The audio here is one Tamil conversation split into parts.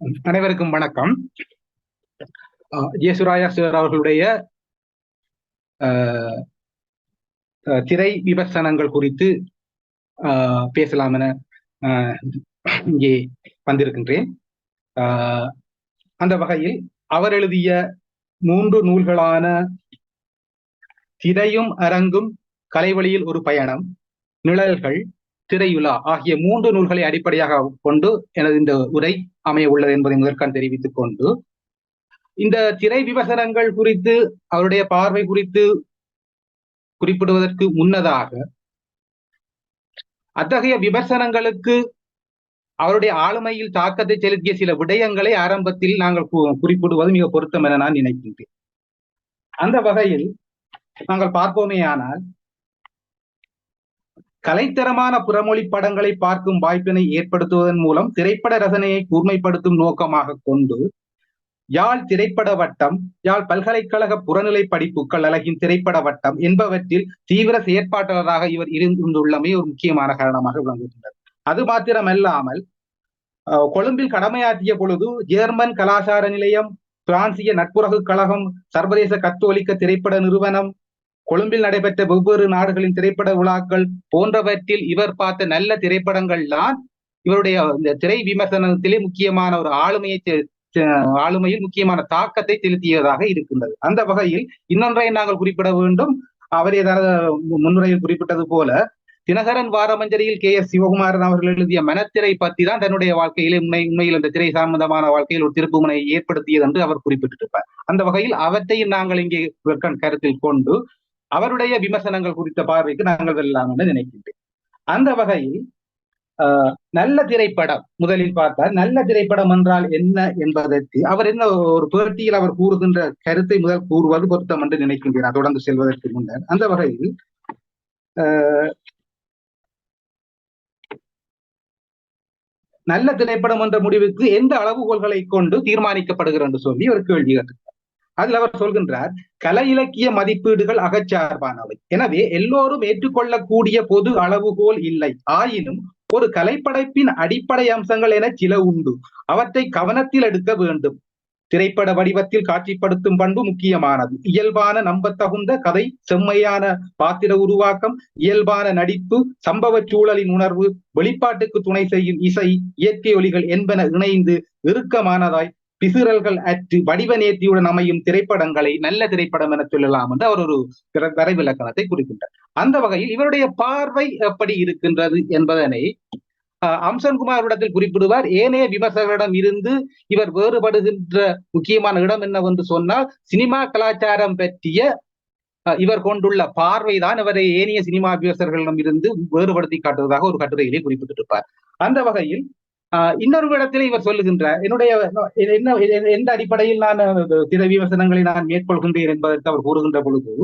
அனைவருக்கும் வணக்கம். ஜேசுராயா சார் அவர்களுடைய திரை விமர்சனங்கள் குறித்து பேசலாம் என இங்கே வந்திருக்கின்றேன். அந்த வகையில் அவர் எழுதிய மூன்று நூல்களான திரையும் அரங்கும் கலைவழியில் ஒரு பயணம் நிழல்கள் திரையுலா ஆகிய மூன்று நூல்களை அடிப்படையாக கொண்டு எனது இந்த உரை அமைய உள்ளது என்பதை முதற்கான் தெரிவித்துக் கொண்டு இந்த திரை விமர்சனங்கள் குறித்து அவருடைய பார்வை குறித்து குறிப்பிடுவதற்கு முன்னதாக அத்தகைய விமர்சனங்களுக்கு அவருடைய ஆளுமையில் தாக்கத்தை செலுத்திய சில விடயங்களை ஆரம்பத்தில் நாங்கள் குறிப்பிடுவது மிக பொருத்தம் என நான் நினைக்கின்றேன். அந்த வகையில் நாங்கள் பார்ப்போமே ஆனால் கலைத்தரமான புறமொழி படங்களை பார்க்கும் வாய்ப்பினை ஏற்படுத்துவதன் மூலம் திரைப்பட ரசனையை கூர்மைப்படுத்தும் நோக்கமாக கொண்டு யாழ் திரைப்பட வட்டம் யாழ் பல்கலைக்கழக புறநிலை படிப்புகள் அழகின் திரைப்பட வட்டம் என்பவற்றில் தீவிர செயற்பாட்டாளராக இவர் இருந்துள்ளமை ஒரு முக்கியமான காரணமாக விளங்குகின்றது. அது மாத்திரமல்லாமல் கொழும்பில் கடமையாற்றிய பொழுது ஜெர்மன் கலாச்சார நிலையம் பிரான்சிய நட்புறகு கழகம் சர்வதேச கத்தோலிக்க திரைப்பட நிறுவனம் கொழும்பில் நடைபெற்ற வெவ்வேறு நாடுகளின் திரைப்பட விழாக்கள் போன்றவற்றில் இவர் பார்த்த நல்ல திரைப்படங்கள் தான் இவருடைய இந்த திரை விமர்சனத்திலே முக்கியமான ஒரு ஆளுமையை ஆளுமையில் முக்கியமான தாக்கத்தை செலுத்தியதாக இருக்கின்றது. அந்த வகையில் இன்னொன்றை நாங்கள் குறிப்பிட வேண்டும். அவர் ஏதாவது முன்னுரையில் குறிப்பிட்டது போல தினகரன் வாரமஞ்சரியில் கே. எஸ். சிவகுமாரன் அவர்கள் எழுதிய மனத்திரை பற்றி தான் தன்னுடைய வாழ்க்கையிலே உண்மை உண்மையில் அந்த திரை சம்பந்தமான வாழ்க்கையில் ஒரு திருப்புமுனை ஏற்படுத்தியது என்று அவர் குறிப்பிட்டிருப்பார். அந்த வகையில் அவற்றையும் நாங்கள் இங்கே கருத்தில் கொண்டு அவருடைய விமர்சனங்கள் குறித்த பார்வைக்கு நாங்கள் வெல்லலாம் என்று நினைக்கின்றேன். அந்த வகையில் நல்ல திரைப்படம் முதலில் பார்த்தால் நல்ல திரைப்படம் என்றால் என்ன என்பதற்கு அவர் என்ன ஒரு பேட்டியில் அவர் கூறுகின்ற கருத்தை முதல் கூறுவது பொருத்தம் என்று நினைக்கின்றேன். தொடர்ந்து செல்வதற்கு முன்னர். அந்த வகையில் நல்ல திரைப்படம் என்ற முடிவுக்கு எந்த அளவுகோல்களை கொண்டு தீர்மானிக்கப்படுகிறது என்று சொல்லி ஒரு கேள்வி கேட்டிருக்கிறார். அதில் அவர் சொல்கின்றார் கலை இலக்கிய மதிப்பீடுகள் அகச்சார்பானவை. எனவே எல்லோரும் ஏற்றுக்கொள்ளக்கூடிய பொது அளவுகோல் இல்லை. ஆயினும் ஒரு கலைப்படைப்பின் அடிப்படை அம்சங்கள் என சில உண்டு. அவற்றை கவனத்தில் எடுக்க வேண்டும். திரைப்பட வடிவத்தில் காட்சிப்படுத்தும் பண்பு முக்கியமானது. இயல்பான நம்பத்தகுந்த கதை செம்மையான பாத்திர உருவாக்கம் இயல்பான நடிப்பு சம்பவ சூழலின் உணர்வு வெளிப்பாட்டுக்கு துணை செய்யும் இசை இயற்கை ஒலிகள் என்பன இணைந்து இறுக்கமானதாய் பிசுரல்கள் அற்று வடிவ நேர்த்தியுடன் அமையும் திரைப்படங்களை நல்ல திரைப்படம் என சொல்லலாம் என்று அவர் ஒரு வரைவிலக்கணத்தை குறிக்கின்றார் அந்த வகையில் இவருடைய பார்வை எப்படி இருக்கின்றது என்பதனை அம்சன்குமாரிடத்தில் குறிப்பிடுவார். ஏனைய விமர்சகரிடம் இருந்து இவர் வேறுபடுகின்ற முக்கியமான இடம் என்னவென்று சொன்னால் சினிமா கலாச்சாரம் பற்றிய இவர் கொண்டுள்ள பார்வைதான் இவரை ஏனைய சினிமா விமர்சகர்களிடம் இருந்து வேறுபடுத்தி காட்டுவதாக ஒரு கட்டுரையிலே குறிப்பிட்டிருப்பார். அந்த வகையில் இன்னொரு இடத்திலே இவர் சொல்லுகின்றார் என்னுடைய என்ன எந்த அடிப்படையில் நான் திர விமர்சனங்களை நான் மேற்கொள்கின்றேன் என்பதற்கு அவர் கூறுகின்ற பொழுது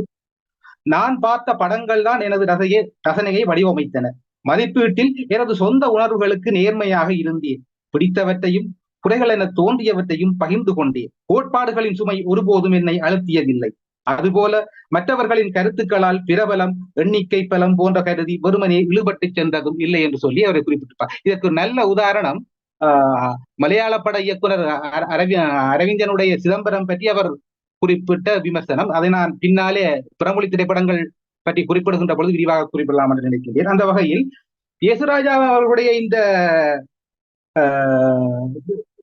நான் பார்த்த படங்கள் தான் எனது ரசையை ரசனையை வடிவமைத்தன. மதிப்பீட்டில் எனது சொந்த உணர்வுகளுக்கு நேர்மையாக இருந்தேன். பிடித்தவற்றையும் குறைகள் என தோன்றியவற்றையும் பகிர்ந்து கொண்டேன். கோட்பாடுகளின் சுமை ஒருபோதும் என்னை அழுத்தியதில்லை. அதுபோல மற்றவர்களின் கருத்துக்களால் பிரபலம் எண்ணிக்கை பலம் போன்ற கருதி வெறுமனே இழுபட்டு சென்றதும் இல்லை என்று சொல்லி அவரை குறிப்பிட்டிருப்பார். இதற்கு நல்ல உதாரணம் ஆஹ் மலையாள பட இயக்குனர் அரவி அரவிந்தனுடைய சிதம்பரம் பற்றி அவர் குறிப்பிட்ட விமர்சனம். அதை நான் பின்னாலே புறமொழி திரைப்படங்கள் பற்றி குறிப்பிடுகின்ற பொழுது விரிவாக குறிப்பிடலாம் என்று நினைக்கிறேன் அந்த வகையில் யேசுராஜா அவர்களுடைய இந்த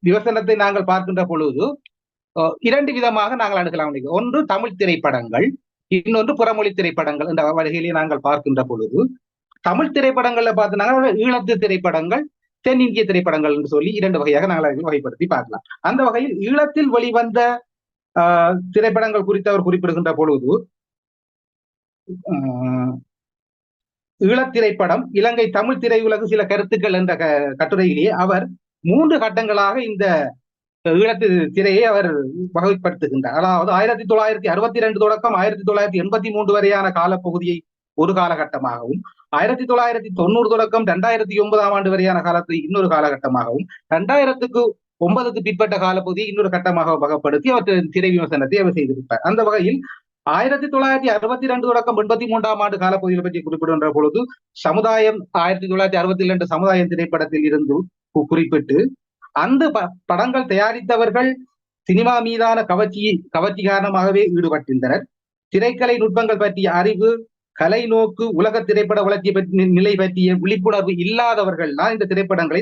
விமர்சனத்தை நாங்கள் பார்க்கின்ற பொழுது இரண்டு விதமாக நாங்கள் அணுகலாம் ஒன்று தமிழ் திரைப்படங்கள் இன்னொன்று புறமொழி திரைப்படங்கள் என்ற வகையிலே நாங்கள் பார்க்கின்ற பொழுது தமிழ் திரைப்படங்கள்ல பார்த்தோம்னா ஈழத்து திரைப்படங்கள் தென்னிந்திய திரைப்படங்கள் என்று சொல்லி இரண்டு வகையாக நாங்கள் வகைப்படுத்தி பார்க்கலாம். அந்த வகையில் ஈழத்தில் வெளிவந்த திரைப்படங்கள் குறித்து அவர் குறிப்பிடுகின்ற பொழுது ஈழத்திரைப்படம் இலங்கை தமிழ் திரையுலகு சில கருத்துக்கள் என்ற கட்டுரையிலேயே அவர் மூன்று கட்டங்களாக இந்த ஈழத்து திரையை அவர் வகைப்படுத்துகின்றார். அதாவது ஆயிரத்தி தொள்ளாயிரத்தி அறுபத்தி ரெண்டு தொடக்கம் ஆயிரத்தி தொள்ளாயிரத்தி எண்பத்தி மூன்று வரையான காலப்பகுதியை ஒரு காலகட்டமாகவும் ஆயிரத்தி தொள்ளாயிரத்தி தொண்ணூறு தொடக்கம் ரெண்டாயிரத்தி ஒன்பதாம் ஆண்டு வரையான காலத்தை இன்னொரு காலகட்டமாகவும் ரெண்டாயிரத்துக்கு ஒன்பதுக்கு பிற்பட்ட காலப்பகுதியை இன்னொரு கட்டமாக வகைப்படுத்தி அவர் திரை விமர்சனத்தை அவர் செய்திருப்பார் அந்த வகையில் ஆயிரத்தி தொள்ளாயிரத்தி அறுபத்தி ரெண்டு தொடக்கம் எண்பத்தி மூன்றாம் ஆண்டு காலப்பகுதியை பற்றி குறிப்பிடுகின்ற பொழுது சமுதாயம் ஆயிரத்தி தொள்ளாயிரத்தி அறுபத்தி இரண்டு சமுதாயம் திரைப்படத்தில் இருந்து குறிப்பிட்டு அந்த படங்கள் தயாரித்தவர்கள் சினிமா மீதான கவர்ச்சி கவர்ச்சி காரணமாகவே ஈடுபட்டிருந்தனர். திரைக்கலை நுட்பங்கள் பற்றிய அறிவு கலை நோக்கு உலக திரைப்பட வளர்ச்சி பற்றி நிலை பற்றிய விழிப்புணர்வு இல்லாதவர்கள் தான் இந்த திரைப்படங்களை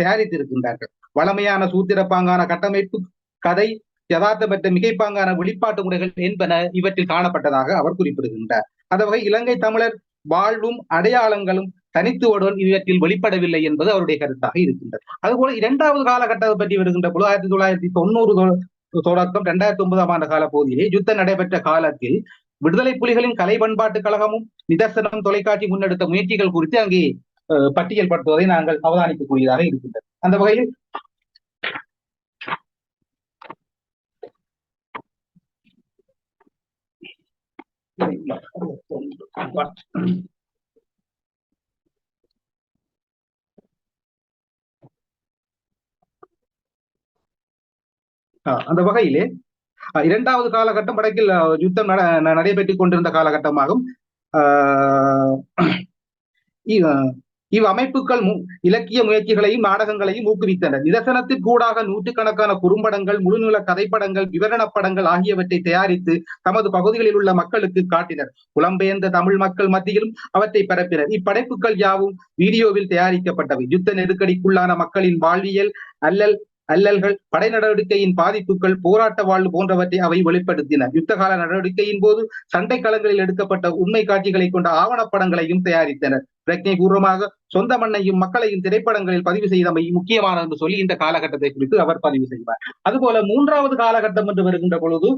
தயாரித்திருக்கின்றார்கள். வளமையான சூத்திரப்பாங்கான கட்டமைப்பு கதை யதார்த்தமற்ற மிகைப்பாங்கான வெளிப்பாட்டு முறைகள் என்பன இவற்றில் காணப்பட்டதாக அவர் குறிப்பிடுகின்றார். அந்த வகை இலங்கை தமிழர் வாழ்வும் அடையாளங்களும் தனித்துவடன் இவற்றில் வெளிப்படவில்லை என்பது அவருடைய கருத்தாக இருக்கின்றது. அதுபோல இரண்டாவது காலகட்டத்தை பற்றி வருகின்ற பொழுது ஆயிரத்தி தொள்ளாயிரத்தி தொண்ணூறு தொடக்கம் இரண்டாயிரத்தி ஒன்பதாம் ஆண்டு கால பகுதியிலே யுத்தம் நடைபெற்ற காலத்தில் விடுதலை புலிகளின் கலை பண்பாட்டு கழகமும் நிதர்சனம் தொலைக்காட்சி முன்னெடுத்த முயற்சிகள் குறித்து அங்கே பட்டியல் படுத்துவதை நாங்கள் அவதானிக்கக்கூடியதாக இருக்கின்றது. அந்த வகையில் அந்த வகையிலே இரண்டாவது காலகட்டம் வடக்கில் யுத்தம் நடைபெற்றுக் கொண்டிருந்த காலகட்டமாகும். இவ் அமைப்புகள் இலக்கிய முயற்சிகளையும் நாடகங்களையும் ஊக்குவித்தனர். நிதர்சனத்திற்கூடாக நூற்றுக்கணக்கான குறும்படங்கள் முழுநூல கதைப்படங்கள் விவரண படங்கள் ஆகியவற்றை தயாரித்து தமது பகுதிகளில் உள்ள மக்களுக்கு காட்டினர். புலம்பெயர்ந்த தமிழ் மக்கள் மத்தியிலும் அவற்றை பரப்பினர். இப்படைப்புகள் யாவும் வீடியோவில் தயாரிக்கப்பட்டவை. யுத்த நெருக்கடிக்குள்ளான மக்களின் வாழ்வியல் அல்லல் அல்லல்கள் படை நடவடிக்கையின் பாதிப்புகள் போராட்ட வாழ்வு போன்றவற்றை அவை வெளிப்படுத்தின. யுத்த கால நடவடிக்கையின் போது சண்டை களங்களில் எடுக்கப்பட்ட உண்மை காட்சிகளை கொண்ட ஆவணப்படங்களையும் தயாரித்தனர். பிரக்ஞை பூர்வமாக சொந்த மண்ணையும் மக்களையும் திரைப்படங்களில் பதிவு செய்தமை முக்கியமானது என்று சொல்லி இந்த காலகட்டத்தை குறித்து அவர் பதிவு செய்வார். அதுபோல மூன்றாவது காலகட்டம் என்று வருகின்ற பொழுது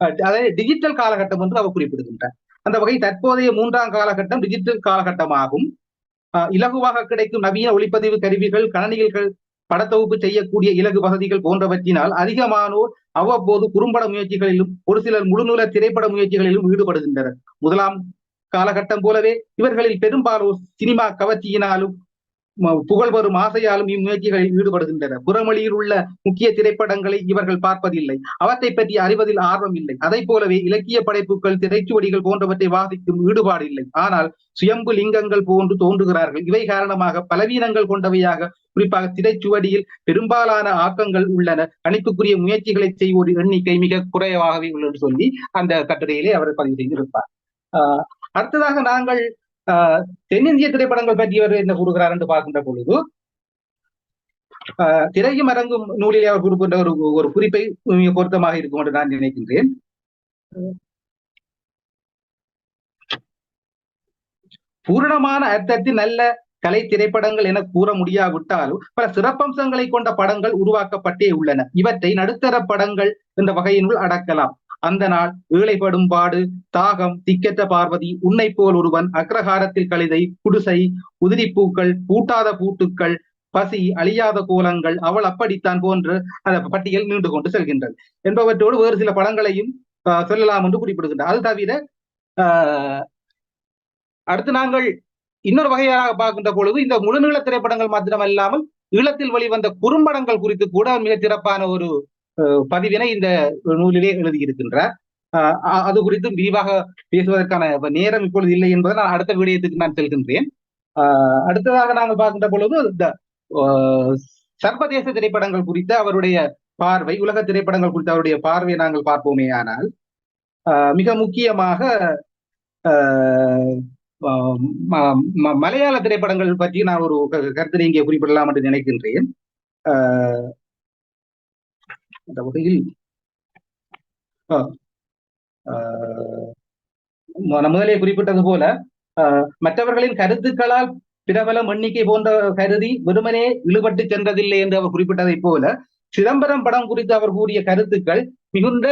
அதாவது டிஜிட்டல் காலகட்டம் என்று அவர் குறிப்பிடுகின்றார். அந்த வகை தற்போதைய மூன்றாம் காலகட்டம் டிஜிட்டல் காலகட்டமாகும். இலகுவாக கிடைக்கும் நவீன ஒளிப்பதிவு கருவிகள் கணனிகள் படத்தொகுப்பு செய்யக்கூடிய இலகு வசதிகள் போன்றவற்றினால் அதிகமானோர் அவ்வப்போது குறும்பட முயற்சிகளிலும் ஒரு சிலர் முழுநூல திரைப்பட முயற்சிகளிலும் ஈடுபடுகின்றனர். முதலாம் காலகட்டம் போலவே இவர்களில் பெரும்பாலோர் சினிமா கவர்ச்சியினாலும் புகழ் வரும் ஆசையாலும் இம்முயற்சிகளில் ஈடுபடுகின்றனர் புறமொழியில் உள்ள முக்கிய திரைப்படங்களை இவர்கள் பார்ப்பதில்லை. அவற்றை பற்றி அறிவதில் ஆர்வம் இல்லை. அதை போலவே இலக்கிய படைப்புகள் திரைச்சுவடிகள் போன்றவற்றை வாசிக்கும் ஈடுபாடு இல்லை ஆனால் சுயம்பு லிங்கங்கள் போன்று தோன்றுகிறார்கள். இவை காரணமாக பலவீனங்கள் கொண்டவையாக குறிப்பாக திரைச்சுவடியில் பெரும்பாலான ஆக்கங்கள் உள்ளன. கணிப்புக்குரிய முயற்சிகளை செய்வோர் எண்ணிக்கை மிக குறைவாகவே உள்ளது சொல்லி அந்த கட்டுரையிலே அவர் பதிவு செய்திருப்பார். ஆஹ் அடுத்ததாக நாங்கள் தென்னிந்திய திரைப்படங்கள் பற்றி அவர் என்ன கூறுகிறார் என்று பார்க்கின்ற பொழுது திரையும் அரங்கும் நூலில் அவர் குறிப்பிட்ட ஒரு ஒரு குறிப்பை பொருத்தமாக இருக்கும் என்று நான் நினைக்கின்றேன். பூரணமான அர்த்தத்தில் நல்ல கலை திரைப்படங்கள் என கூற முடியாவிட்டாலும் பல சிறப்பம்சங்களை கொண்ட படங்கள் உருவாக்கப்பட்டே உள்ளன. இவற்றை நடுத்தர படங்கள் என்ற வகையினுள் அடக்கலாம். அந்த நாள் ஏழைப்படும் பாடு தாகம் திக்கற்ற பார்வதி உன்னை போல் ஒருவன் அக்ரஹாரத்தில் கழுதை குடிசை உதிரிப்பூக்கள் பூட்டாத பூட்டுக்கள் பசி அழியாத கோலங்கள் அவள் அப்படித்தான் போன்று அந்த பட்டியல் நீண்டு கொண்டு செல்கின்றது. என்பவற்றோடு வேறு சில படங்களையும் சொல்லலாம் என்று குறிப்பிடுகின்றார். அது தவிர அடுத்து நாங்கள் இன்னொரு வகையாக பார்க்கின்ற பொழுது இந்த முழுநீள திரைப்படங்கள் மாத்திரமல்லாமல் ஈழத்தில் வெளிவந்த குறும்படங்கள் குறித்து கூட மிக சிறப்பான ஒரு பதிவினை இந்த நூலிலே எழுதியிருக்கின்றார். அது குறித்தும் விரிவாக பேசுவதற்கான நேரம் இப்பொழுது இல்லை என்பதை நான் அடுத்த விடயத்துக்கு நான் செல்கின்றேன். அடுத்ததாக நாங்கள் பார்க்கின்ற பொழுது இந்த சர்வதேச திரைப்படங்கள் குறித்த அவருடைய பார்வை உலக திரைப்படங்கள் குறித்த அவருடைய பார்வையை நாங்கள் பார்ப்போமே ஆனால் மிக முக்கியமாக மலையாள திரைப்படங்கள் பற்றி நான் ஒரு கருத்தினை இங்கே குறிப்பிடலாம் என்று நினைக்கின்றேன். அந்த வகையில் முதலே குறிப்பிட்டது போல மற்றவர்களின் கருத்துக்களால் பிரபலம் எண்ணிக்கை போன்ற கருதி வெறுமனே இழுபட்டு சென்றதில்லை என்று அவர் குறிப்பிட்டதை போல சிதம்பரம் படம் குறித்து அவர் கூறிய கருத்துக்கள் மிகுந்த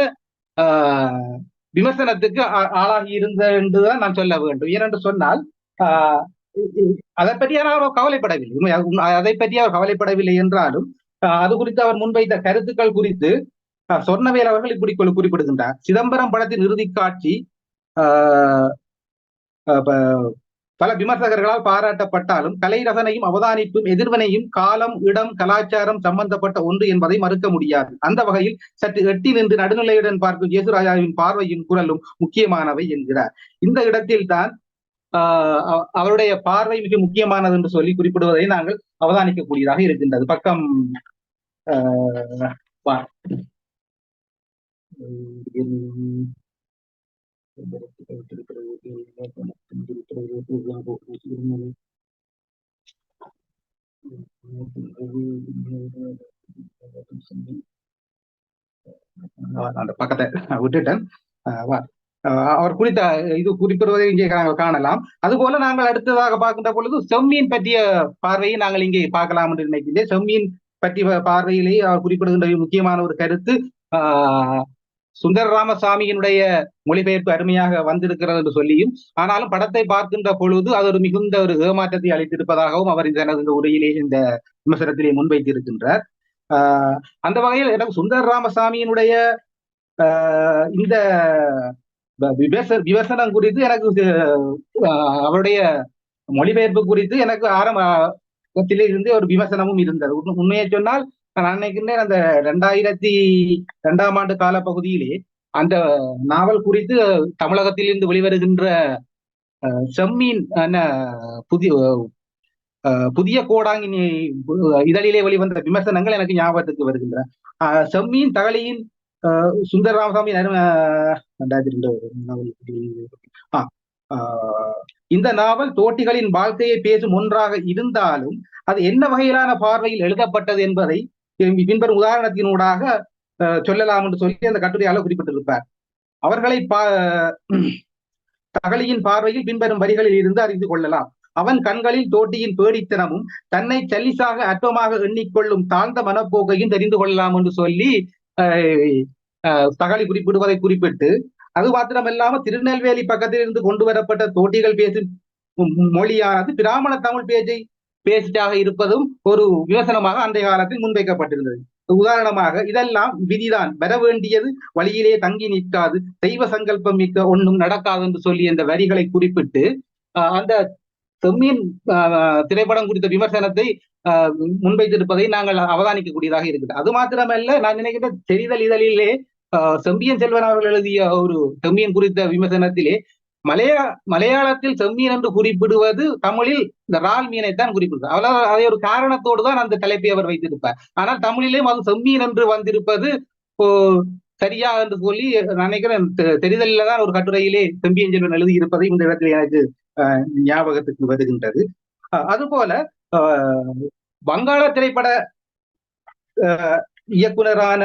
விமர்சனத்துக்கு ஆளாகி இருந்த என்றுதான் நான் சொல்ல வேண்டும். ஏனென்று சொன்னால் அதை பற்றி அவர் கவலைப்படவில்லை. அதை பற்றி அவர் கவலைப்படவில்லை என்றாலும் அது குறித்து அவர் முன்வைத்த கருத்துக்கள் குறித்து சொன்னவேல் அவர்கள் இப்படி குறிப்பிடுகின்றார். சிதம்பரம் படத்தின் இறுதி காட்சி பல விமர்சகர்களால் பாராட்டப்பட்டாலும் கலை ரசனையும் அவதானிப்பும் எதிர்வினையும் காலம் இடம் கலாச்சாரம் சம்பந்தப்பட்ட ஒன்று என்பதை மறுக்க முடியாது. அந்த வகையில் சற்று எட்டி நின்று நடுநிலையுடன் பார்க்கும் இயேசுராஜாவின் பார்வையும் குரலும் முக்கியமானவை என்கிறார். இந்த இடத்தில் தான் அவருடைய பார்வை மிக முக்கியமானது என்று சொல்லி குறிப்பிடுவதை நாங்கள் அவதானிக்கக்கூடியதாக இருக்கின்றது. பக்கம் அந்த பக்கத்தை விட்டுட்டேன். அவர் குறித்த இது குறிப்பிடுவதை இங்கே நாங்கள் காணலாம். அதுபோல நாங்கள் அடுத்ததாக பார்க்கின்ற பொழுது செம்மீன் பற்றிய பார்வையை நாங்கள் இங்கே பார்க்கலாம் என்று நினைக்கின்றேன். செம்மீன் பற்றி பார்வையிலேயே அவர் குறிப்பிடுகின்ற முக்கியமான ஒரு கருத்து சுந்தர ராமசாமியினுடைய மொழிபெயர்ப்பு அருமையாக வந்திருக்கிறது என்று சொல்லியும் ஆனாலும் படத்தை பார்க்கின்ற பொழுது அது ஒரு மிகுந்த ஒரு ஏமாற்றத்தை அளித்திருப்பதாகவும் அவர் இந்த உரையிலே இந்த விமர்சனத்திலே முன்வைத்திருக்கின்றார். ஆஹ் அந்த வகையில் எனக்கு சுந்தர ராமசாமியினுடைய இந்த விமர்சன விமர்சனம் குறித்து எனக்கு அவருடைய மொழிபெயர்ப்பு குறித்து எனக்கு ஆரம்பத்திலே இருந்து ஒரு விமர்சனமும் இருந்தது. உண்மையை சொன்னால் நான் நினைக்கின்றேன் அந்த ரெண்டாயிரத்தி ரெண்டாம் ஆண்டு கால பகுதியிலே அந்த நாவல் குறித்து தமிழகத்திலிருந்து வெளிவருகின்ற செம்மீன் புதிய புதிய கோடாங்கின் இதழிலே வெளிவந்த விமர்சனங்கள் எனக்கு ஞாபகத்துக்கு வருகின்றன. செம்மீன் தகலியின் சுந்தர ராமசாமி ரெண்டாயிரத்தி ரெண்டு இந்த நாவல் தோட்டிகளின் வாழ்க்கையை பேசும் ஒன்றாக இருந்தாலும் அது என்ன வகையிலான பார்வையில் எழுதப்பட்டது என்பதை பின்வரும் உதாரணத்தினூடாக சொல்லலாம் என்று சொல்லி அந்த கட்டுரையாளர் குறிப்பிட்டிருப்பார் அவர்களை பா தகலியின் பார்வையில் பின்வரும் வரிகளில் இருந்து அறிந்து கொள்ளலாம் அவன் கண்களில் தோட்டியின் பேடித்தனமும் தன்னை சல்லிசாக அற்பமாக எண்ணிக்கொள்ளும் தாழ்ந்த மனப்போக்கையும் தெரிந்து கொள்ளலாம் என்று சொல்லி தகவலை குறிப்பிடுவதை குறிப்பிட்டு அது மாத்திரமில்லாம திருநெல்வேலி பக்கத்தில் இருந்து கொண்டு வரப்பட்ட தோட்டிகள் பேசும் மொழியானது பிராமண தமிழ் பேச்சை பேசிட்டாக இருப்பதும் ஒரு விமர்சனமாக அன்றைய காலத்தில் முன்வைக்கப்பட்டிருந்தது. உதாரணமாக இதெல்லாம் விதிதான். வர வேண்டியது வழியிலே தங்கி நிற்காது. தெய்வ சங்கல்பம் மிக்க ஒன்றும் நடக்காது என்று சொல்லி அந்த வரிகளை குறிப்பிட்டு அந்த செம்மீன் திரைப்படம் குறித்த விமர்சனத்தை முன்வைத்திருப்பதை நாங்கள் அவதானிக்கக்கூடியதாக இருக்குது அது மாத்திரமல்ல நான் நினைக்கிற தெரிதல் இதழிலே செம்பியன் செல்வன் அவர்கள் எழுதிய ஒரு செம்மியன் குறித்த விமர்சனத்திலே மலையா மலையாளத்தில் செம்மீன் என்று குறிப்பிடுவது தமிழில் இந்த ரால் மீனைத்தான் குறிப்பிடுவார் அவரால் அதை ஒரு காரணத்தோடு தான் அந்த தலைப்பை அவர் வைத்திருப்பார். ஆனால் தமிழிலேயும் அது செம்மீன் என்று வந்திருப்பது சரியா என்று சொல்லி நினைக்கிறேன் தெரிதலில் தான் ஒரு கட்டுரையிலே செம்பியன் செல்வன் எழுதி இருப்பதை இந்த இடத்துல எனக்கு ஞாபகத்துக்கு வருகின்றது. அதுபோல வங்காள திரைப்பட இயக்குனரான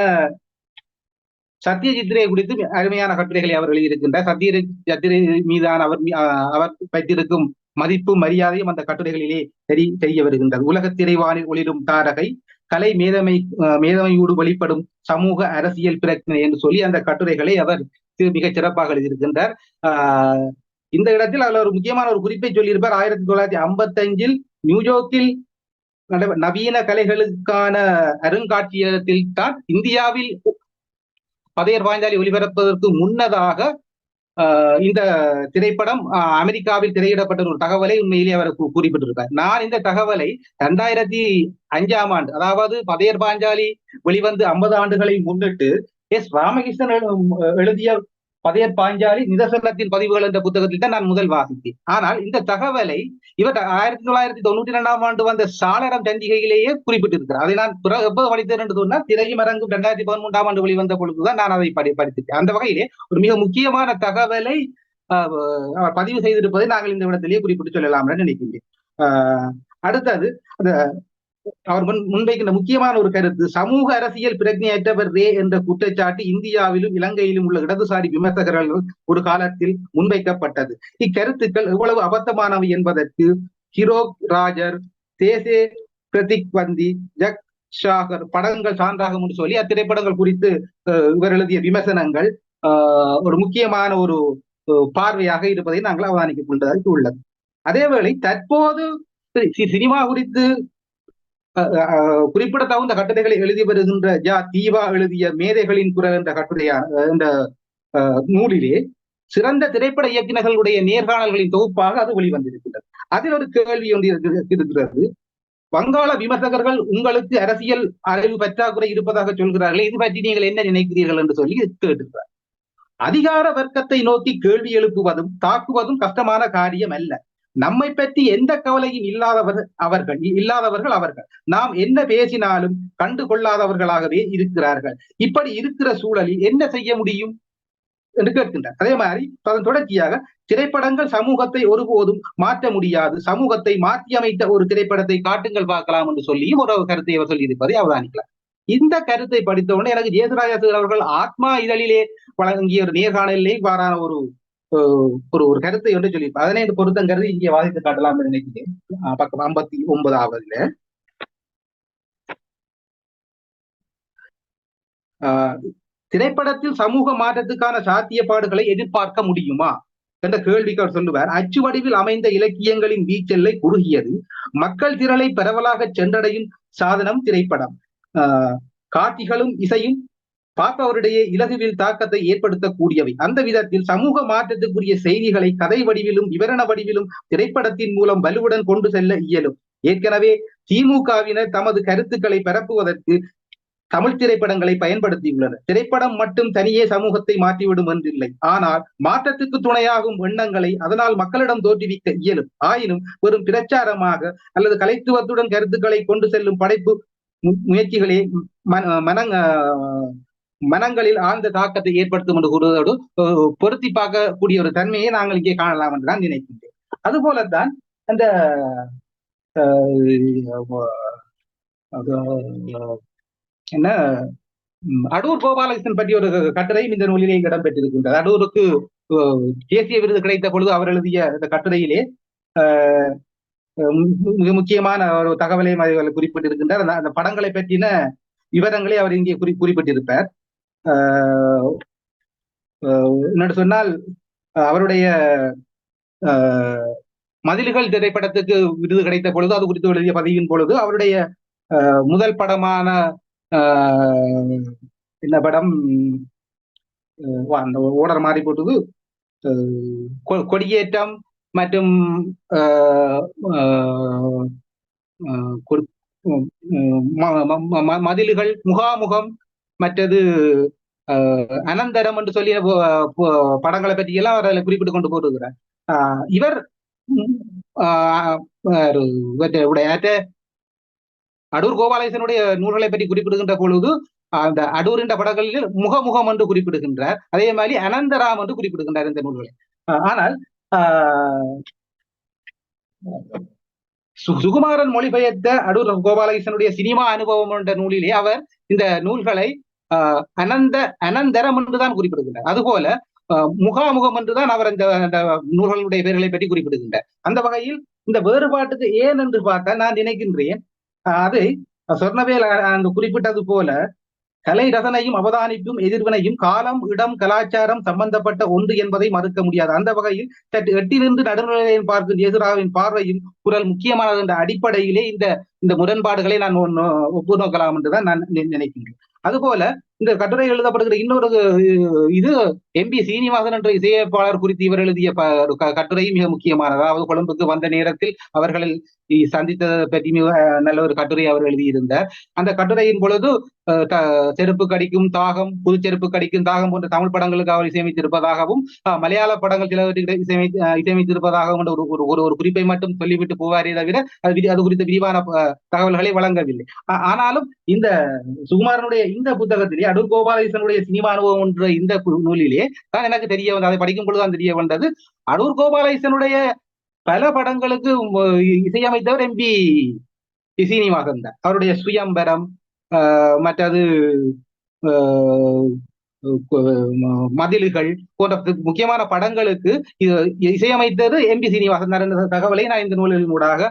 சத்யஜித்ரே குறித்து அருமையான கட்டுரைகளை அவர் எழுதியிருக்கின்றார். சத்ய சத்யரே மீதான அவர் அவர் வைத்திருக்கும் மதிப்பு மரியாதையும் அந்த கட்டுரைகளிலே தெரி தெரிய வருகின்றது. உலக திரைவானில் ஒளிரும் தாரகை கலை மேதமை மேதமையோடு வெளிப்படும் சமூக அரசியல் பிரச்சனை என்று சொல்லி அந்த கட்டுரைகளை அவர் மிகச் சிறப்பாக எழுதியிருக்கின்றார். ஆஹ் இந்த இடத்தில் அதில் ஒரு முக்கியமான ஒரு குறிப்பை சொல்லியிருப்பார். ஆயிரத்தி தொள்ளாயிரத்தி ஐம்பத்தி அஞ்சில் நியூயோர்க்கில் நவீன கலைகளுக்கான அருங்காட்சியகத்தில் தான் இந்தியாவில் பதையர் பாஞ்சாலி ஒளிபரப்பதற்கு முன்னதாக இந்த திரைப்படம் அமெரிக்காவில் திரையிடப்பட்ட ஒரு தகவலை உண்மையிலே அவர் குறிப்பிட்டிருக்கார். நான் இந்த தகவலை ரெண்டாயிரத்தி அஞ்சாம் ஆண்டு அதாவது பதையர் பாஞ்சாலி வெளிவந்து ஐம்பது ஆண்டுகளை முன்னிட்டு எஸ். ராமகிருஷ்ணன் எழுதிய பதையர் பாஞ்சாலி நிதர்சனத்தின் பதிவுகள் என்ற புத்தகத்தில் தான் நான் முதல் வாசித்தேன். ஆனால் இந்த தகவலை இவர் ஆயிரத்தி தொள்ளாயிரத்தி தொண்ணூத்தி ரெண்டாம் ஆண்டு வந்த சாளரம் சஞ்சிகையிலேயே குறிப்பிட்டிருக்கிறார். அதை நான் எப்போது படித்தேன் என்று சொன்னால் திரையும் அரங்கும் இரண்டாயிரத்தி பதிமூன்றாம் ஆண்டு வெளிவந்த பொழுதுதான் நான் அதை படி படித்திருக்கேன். அந்த வகையிலே ஒரு மிக முக்கியமான தகவலை அவர் பதிவு செய்திருப்பதை நாங்கள் இந்த இடத்திலேயே குறிப்பிட்டு சொல்லலாம் என்று நினைக்கின்றேன் அடுத்தது அந்த அவர் முன் முன்வைக்கின்ற முக்கியமான ஒரு கருத்து சமூக அரசியல் பிரஜையற்றவர் ரே என்ற குற்றச்சாட்டு இந்தியாவிலும் இலங்கையிலும் உள்ள இடதுசாரி விமர்சகர்கள் ஒரு காலத்தில் முன்வைக்கப்பட்டது. இக்கருத்துக்கள் எவ்வளவு அபத்தமானவை என்பதற்கு ஹிரோக் ராஜர் தேசே பிரதிக் வந்தி ஜக் ஷாகர் படங்கள் சான்றாகும் என்று சொல்லி அத்திரைப்படங்கள் குறித்து இவர் எழுதிய விமர்சனங்கள் ஒரு முக்கியமான ஒரு பார்வையாக இருப்பதை நாங்கள் அவதானிக்க கொண்டதற்கு உள்ளது. அதேவேளை தற்போது சினிமா குறித்து குறிப்பிடத்தகுந்த கட்டுரைகளை எழுதி வருகின்ற ஜா தீவா எழுதிய மேதைகளின் குரல் என்ற கட்டுரையா என்ற நூலிலே சிறந்த திரைப்பட இயக்குநர்களுடைய நேர்காணல்களின் தொகுப்பாக அது வெளிவந்திருக்கின்றது. அதில் ஒரு கேள்வி ஒன்று இருக்கிறது. வங்காள விமர்சகர்கள் உங்களுக்கு அரசியல் அறிவு பற்றாக்குறை இருப்பதாக சொல்கிறார்கள் இது பற்றி நீங்கள் என்ன நினைக்கிறீர்கள் என்று சொல்லி கேட்டுக்கிறார் அதிகார வர்க்கத்தை நோக்கி கேள்வி எழுப்புவதும் தாக்குவதும் கஷ்டமான காரியம் அல்ல. நம்மை பற்றி எந்த கவலையும் இல்லாதவர் அவர்கள் இல்லாதவர்கள் அவர்கள். நாம் என்ன பேசினாலும் கண்டு கொள்ளாதவர்களாகவே இருக்கிறார்கள். இப்படி இருக்கிற சூழலில் என்ன செய்ய முடியும்? என்று கேட்கின்றார். அதே மாதிரி அதன் தொடர்ச்சியாக திரைப்படங்கள் சமூகத்தை ஒருபோதும் மாற்ற முடியாது. சமூகத்தை மாற்றி அமைத்த ஒரு திரைப்படத்தை காட்டுங்கள் பார்க்கலாம் என்று சொல்லியும் ஒரு கருத்தை அவர் சொல்லியிருப்பதை அவதானிக்கலாம் இந்த கருத்தை படித்தவுடனே எனக்கு ஜேசுராஜா அவர்கள் ஆத்மா இதழிலே வழங்கிய ஒரு நேர்காணலிலே வாரான ஒரு ஒரு ஒரு கருத்தை ஒன்று சொல்லியிருப்பார் அதனை இந்த பொருத்தம் கருதி இங்கே வாதித்து காட்டலாம் நினைக்கிறேன். பக்கம் ஐம்பத்தி ஒன்பதாவதுல திரைப்படத்தில் சமூக மாற்றத்துக்கான சாத்தியப்பாடுகளை எதிர்பார்க்க முடியுமா? என்ற கேள்விக்கு அவர் சொல்லுவார். அச்சு வடிவில் அமைந்த இலக்கியங்களின் வீச்செல்லை குறுகியது. மக்கள் திரளை பரவலாக சென்றடையும் சாதனம் திரைப்படம். ஆஹ் காட்சிகளும் இசையும் பார்ப்பவருடைய இலகுவில் தாக்கத்தை ஏற்படுத்தக்கூடியவை. அந்த விதத்தில் சமூக மாற்றத்துக்குரிய செய்திகளை கதை வடிவிலும் விவரண வடிவிலும் திரைப்படத்தின் மூலம் வலுவுடன் கொண்டு செல்ல இயலும். ஏற்கனவே திமுகவினர் தமது கருத்துக்களை பரப்புவதற்கு தமிழ் திரைப்படங்களை பயன்படுத்தியுள்ளனர். திரைப்படம் மட்டும் தனியே சமூகத்தை மாற்றிவிடும் என்றில்லை. ஆனால் மாற்றத்துக்கு துணையாகும் எண்ணங்களை அதனால் மக்களிடம் தோற்றுவிக்க இயலும். ஆயினும் வெறும் பிரச்சாரமாக அல்லது கலைத்துவத்துடன் கருத்துக்களை கொண்டு செல்லும் படைப்பு முயற்சிகளே மன மனங்களில் ஆழ்ந்த தாக்கத்தை ஏற்படுத்தும் என்று கூறுவதோடு பொருத்தி பார்க்கக்கூடிய ஒரு தன்மையை நாங்கள் இங்கே காணலாம் என்று நான் நினைக்கின்றேன். அதுபோலத்தான் அந்த என்ன அடூர் கோபாலகிருஷ்ணன் பற்றி ஒரு கட்டுரையும் இந்த நூலிலே இடம்பெற்றிருக்கின்றது. அடூருக்கு தேசிய விருது கிடைத்த பொழுது அவர் எழுதிய இந்த கட்டுரையிலே மிக முக்கியமான ஒரு தகவலையும் அதில் குறிப்பிட்டிருக்கின்றார். அந்த படங்களை பற்றின விவரங்களை அவர் இங்கே குறி குறிப்பிட்டிருப்பார். என்னென்னு சொன்னால் அவருடைய மதில்கள் திரைப்படத்துக்கு விருது கிடைத்த பொழுது அது குறித்து எழுதிய பதிவின் பொழுது அவருடைய முதல் படமான என்ன படம் அந்த ஓடர் மாறி போட்டது கொடியேற்றம் மற்றும் மதில்கள் முகாமுகம் மற்றது அனந்தரம் என்று சொல்லி படங்களை பற்றி எல்லாம் அவர் குறிப்பிட்டு கொண்டு போட்டுக்கிறார் இவர் அடூர் கோபாலேசனுடைய நூல்களை பற்றி குறிப்பிடுகின்ற பொழுது அந்த அடூர் என்ற படங்களில் முகமுகம் என்று குறிப்பிடுகின்றார். அதே மாதிரி அனந்தராம் என்று குறிப்பிடுகின்றார் இந்த நூல்களை. ஆனால் சுகுமாரன் மொழிபெயர்த்த அடூர் கோபாலகிருஷ்ணனுடைய சினிமா அனுபவம் என்ற நூலிலே அவர் இந்த நூல்களை அனந்த அனந்தரம் என்றுதான் குறிப்பிடுகின்றார் அதுபோல முகாமுகம் என்றுதான் அவர் இந்த நூல்களுடைய பெயர்களை பற்றி குறிப்பிடுகின்றார் அந்த வகையில் இந்த வேறுபாட்டுக்கு ஏன் என்று பார்த்தால் நான் நினைக்கின்றேன் அது சொர்ணவேல் அந்த குறிப்பிட்டது போல கலை ரசனையும் அவதானிப்பும் எதிர்வினையும் காலம் இடம் கலாச்சாரம் சம்பந்தப்பட்ட ஒன்று என்பதை மறுக்க முடியாது. அந்த வகையில் சற்று எட்டிலிருந்து நடுநிலையின் பார்க்கும் எதிராவின் பார்வையும் குரல் முக்கியமானது என்ற அடிப்படையிலே இந்த இந்த முரண்பாடுகளை நான் ஒப்பு நோக்கலாம் என்றுதான் நான் நினைக்கின்றேன். அதுபோல இந்த கட்டுரை எழுதப்படுகிற இன்னொரு இது எம் பி சீனிவாசன் என்ற இசையமைப்பாளர் குறித்து இவர் எழுதிய கட்டுரையும் மிக முக்கியமானது. அதாவது கொழும்புக்கு வந்த நேரத்தில் அவர்களில் சந்தித்ததை பற்றி மிக நல்ல ஒரு கட்டுரை அவர் எழுதியிருந்தார். அந்த கட்டுரையின் பொழுது செருப்பு கடிக்கும் தாகம் புது செருப்பு கடிக்கும் தாகம் போன்ற தமிழ் படங்களுக்கு அவர் இசையமைத்திருப்பதாகவும் மலையாள படங்கள் சிலவற்றுக்கு இசையமை இசையமைத்திருப்பதாகவும் ஒரு ஒரு ஒரு குறிப்பை மட்டும் சொல்லிவிட்டு போவாரே தவிர அது அது குறித்த விரிவான தகவல்களை வழங்கவில்லை. ஆனாலும் இந்த சுகுமாரனுடைய இந்த புத்தகத்திலே அடூர் கோபாலகிருஷ்ணனுடைய சினிமா அனுபவம் என்ற இந்த நூலிலே தான் எனக்கு தெரிய வந்தது. அதை படிக்கும் பொழுதுதான் தெரிய வந்தது. அடூர் கோபாலகிருஷ்ணனுடைய பல படங்களுக்கு இசையமைத்தவர் எம்பி சீனிவாசன் தான். அவருடைய சுயம்பரம் மற்றது மதில்கள் போன்ற முக்கியமான படங்களுக்கு இசையமைத்தது எம் பி சீனிவாசன். என்ற தகவலை நான் இந்த நூலின் ஊடாக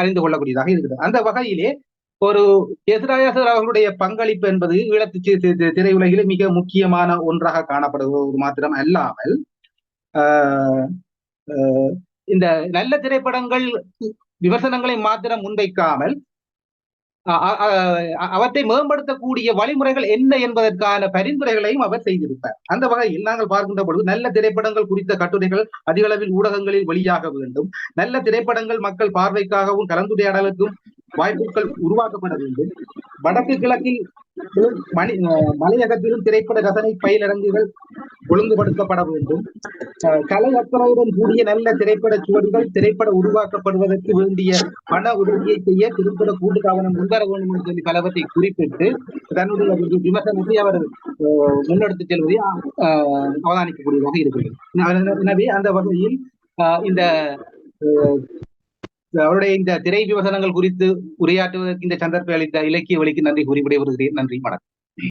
அறிந்து கொள்ளக்கூடியதாக இருக்குது. அந்த வகையிலே ஒரு எஸ்ராயாசர் அவர்களுடைய பங்களிப்பு என்பது ஈழத்து திரையுலகில் மிக முக்கியமான ஒன்றாக காணப்படுவது மாத்திரம் அல்லாமல் இந்த நல்ல திரைப்படங்கள் விமர்சனங்களை மாத்திரம் முன்வைக்காமல் அவற்றை மேம்படுத்தக்கூடிய வழிமுறைகள் என்ன என்பதற்கான பரிந்துரைகளையும் அவர் செய்திருப்பார். அந்த வகையில் நாங்கள் பார்க்கின்ற பொழுது நல்ல திரைப்படங்கள் குறித்த கட்டுரைகள் அதிக அளவில் ஊடகங்களில் வெளியாக வேண்டும். நல்ல திரைப்படங்கள் மக்கள் பார்வைக்காகவும் கலந்துரையாடலுக்கும் வாய்ப்புகள் உருவாக்கப்பட வேண்டும். வடக்கு கிழக்கில் மணி மலையகத்திலும் திரைப்பட ரசனை பயிலரங்குகள் ஒழுங்குபடுத்தப்பட வேண்டும். அஹ் கலை அக்கறையுடன் கூடிய நல்ல திரைப்பட சுவடிகள் திரைப்பட உருவாக்கப்படுவதற்கு வேண்டிய பண உதவியை செய்ய திரைப்பட கூட்டு கவனம் முன்வர வேண்டும் என்று சொல்லி பலவற்றை குறிப்பிட்டு தன்னுடைய விமர்சனத்தை அவர் முன்னெடுத்துச் செல்வதை அஹ், அவதானிக்கக்கூடியதாக இருக்கிறது. எனவே அந்த வகையில் அஹ், இந்த அவருடைய இந்த திரை விமர்சனங்கள் குறித்து உரையாற்றுவதற்கு இந்த சந்தர்ப்பம் அளித்த இலக்கிய வழிக்கு நன்றி கூறி விடைபெறுகிறேன். நன்றி வணக்கம்.